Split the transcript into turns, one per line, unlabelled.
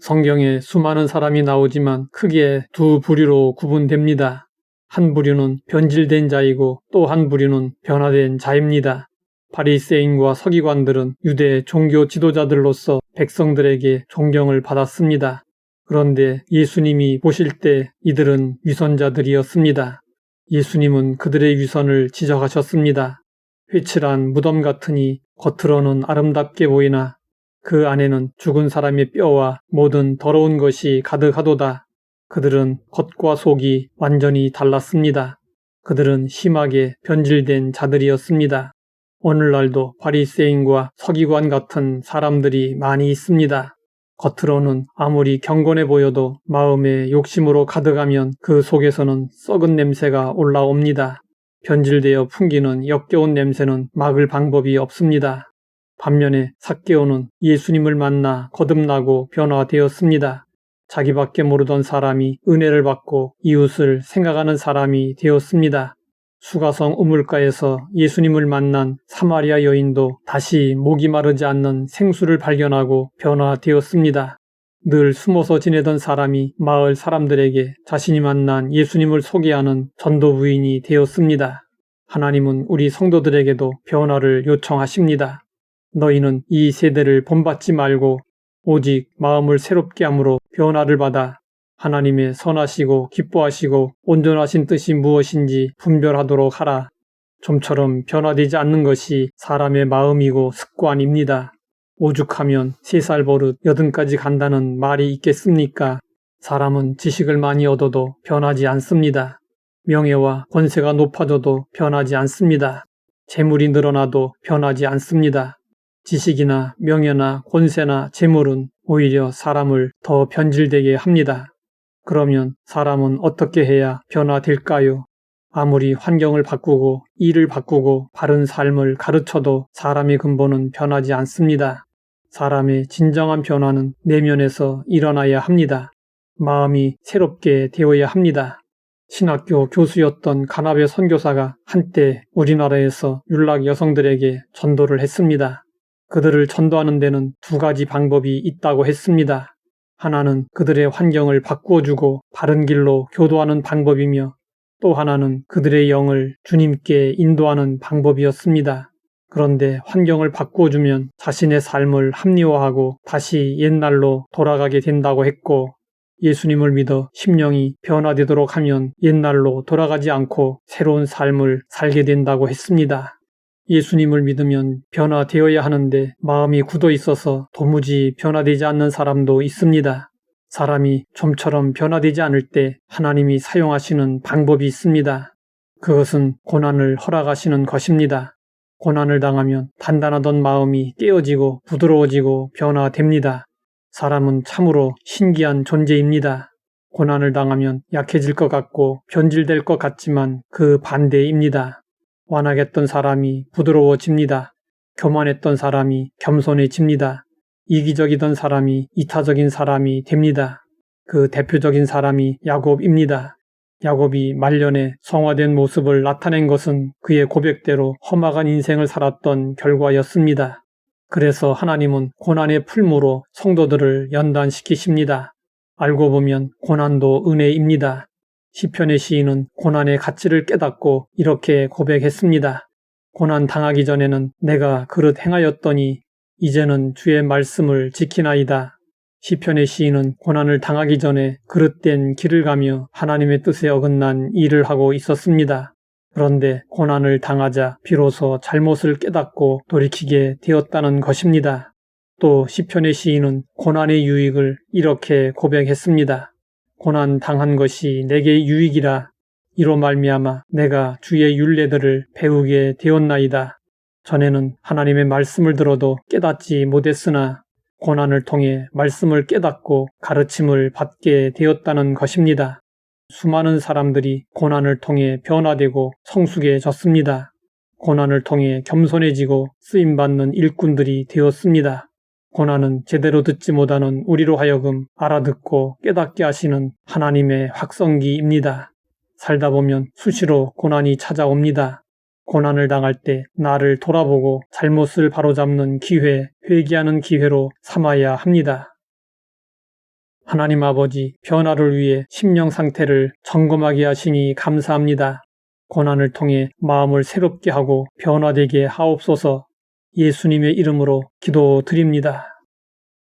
성경에 수많은 사람이 나오지만 크게 두 부류로 구분됩니다. 한 부류는 변질된 자이고 또 한 부류는 변화된 자입니다. 바리새인과 서기관들은 유대 종교 지도자들로서 백성들에게 존경을 받았습니다. 그런데 예수님이 보실 때 이들은 위선자들이었습니다. 예수님은 그들의 위선을 지적하셨습니다. 회칠한 무덤 같으니 겉으로는 아름답게 보이나 그 안에는 죽은 사람의 뼈와 모든 더러운 것이 가득하도다. 그들은 겉과 속이 완전히 달랐습니다. 그들은 심하게 변질된 자들이었습니다. 오늘날도 바리새인과 서기관 같은 사람들이 많이 있습니다. 겉으로는 아무리 경건해 보여도 마음에 욕심으로 가득하면 그 속에서는 썩은 냄새가 올라옵니다. 변질되어 풍기는 역겨운 냄새는 막을 방법이 없습니다. 반면에 삭개오는 예수님을 만나 거듭나고 변화되었습니다. 자기밖에 모르던 사람이 은혜를 받고 이웃을 생각하는 사람이 되었습니다. 수가성 우물가에서 예수님을 만난 사마리아 여인도 다시 목이 마르지 않는 생수를 발견하고 변화되었습니다. 늘 숨어서 지내던 사람이 마을 사람들에게 자신이 만난 예수님을 소개하는 전도 부인이 되었습니다. 하나님은 우리 성도들에게도 변화를 요청하십니다. 너희는 이 세대를 본받지 말고 오직 마음을 새롭게 함으로 변화를 받아 하나님의 선하시고 기뻐하시고 온전하신 뜻이 무엇인지 분별하도록 하라. 좀처럼 변화되지 않는 것이 사람의 마음이고 습관입니다. 오죽하면 세 살 버릇 여든까지 간다는 말이 있겠습니까? 사람은 지식을 많이 얻어도 변하지 않습니다. 명예와 권세가 높아져도 변하지 않습니다. 재물이 늘어나도 변하지 않습니다. 지식이나 명예나 권세나 재물은 오히려 사람을 더 변질되게 합니다. 그러면 사람은 어떻게 해야 변화될까요? 아무리 환경을 바꾸고 일을 바꾸고 바른 삶을 가르쳐도 사람의 근본은 변하지 않습니다. 사람의 진정한 변화는 내면에서 일어나야 합니다. 마음이 새롭게 되어야 합니다. 신학교 교수였던 가나베 선교사가 한때 우리나라에서 율락 여성들에게 전도를 했습니다. 그들을 전도하는 데는 두 가지 방법이 있다고 했습니다. 하나는 그들의 환경을 바꾸어주고 바른 길로 교도하는 방법이며 또 하나는 그들의 영을 주님께 인도하는 방법이었습니다. 그런데 환경을 바꾸어주면 자신의 삶을 합리화하고 다시 옛날로 돌아가게 된다고 했고 예수님을 믿어 심령이 변화되도록 하면 옛날로 돌아가지 않고 새로운 삶을 살게 된다고 했습니다. 예수님을 믿으면 변화되어야 하는데 마음이 굳어 있어서 도무지 변화되지 않는 사람도 있습니다. 사람이 좀처럼 변화되지 않을 때 하나님이 사용하시는 방법이 있습니다. 그것은 고난을 허락하시는 것입니다. 고난을 당하면 단단하던 마음이 깨어지고 부드러워지고 변화됩니다. 사람은 참으로 신기한 존재입니다. 고난을 당하면 약해질 것 같고 변질될 것 같지만 그 반대입니다. 완악했던 사람이 부드러워집니다. 교만했던 사람이 겸손해집니다. 이기적이던 사람이 이타적인 사람이 됩니다. 그 대표적인 사람이 야곱입니다. 야곱이 말년에 성화된 모습을 나타낸 것은 그의 고백대로 험악한 인생을 살았던 결과였습니다. 그래서 하나님은 고난의 풀무로 성도들을 연단시키십니다. 알고 보면 고난도 은혜입니다. 시편의 시인은 고난의 가치를 깨닫고 이렇게 고백했습니다. 고난 당하기 전에는 내가 그릇 행하였더니 이제는 주의 말씀을 지키나이다. 시편의 시인은 고난을 당하기 전에 그릇된 길을 가며 하나님의 뜻에 어긋난 일을 하고 있었습니다. 그런데 고난을 당하자 비로소 잘못을 깨닫고 돌이키게 되었다는 것입니다. 또 시편의 시인은 고난의 유익을 이렇게 고백했습니다. 고난 당한 것이 내게 유익이라 이로 말미암아 내가 주의 윤례들을 배우게 되었나이다. 전에는 하나님의 말씀을 들어도 깨닫지 못했으나 고난을 통해 말씀을 깨닫고 가르침을 받게 되었다는 것입니다. 수많은 사람들이 고난을 통해 변화되고 성숙해졌습니다. 고난을 통해 겸손해지고 쓰임받는 일꾼들이 되었습니다. 고난은 제대로 듣지 못하는 우리로 하여금 알아듣고 깨닫게 하시는 하나님의 확성기입니다. 살다 보면 수시로 고난이 찾아옵니다. 고난을 당할 때 나를 돌아보고 잘못을 바로잡는 기회, 회개하는 기회로 삼아야 합니다. 하나님 아버지, 변화를 위해 심령 상태를 점검하게 하시니 감사합니다. 고난을 통해 마음을 새롭게 하고 변화되게 하옵소서. 예수님의 이름으로 기도드립니다.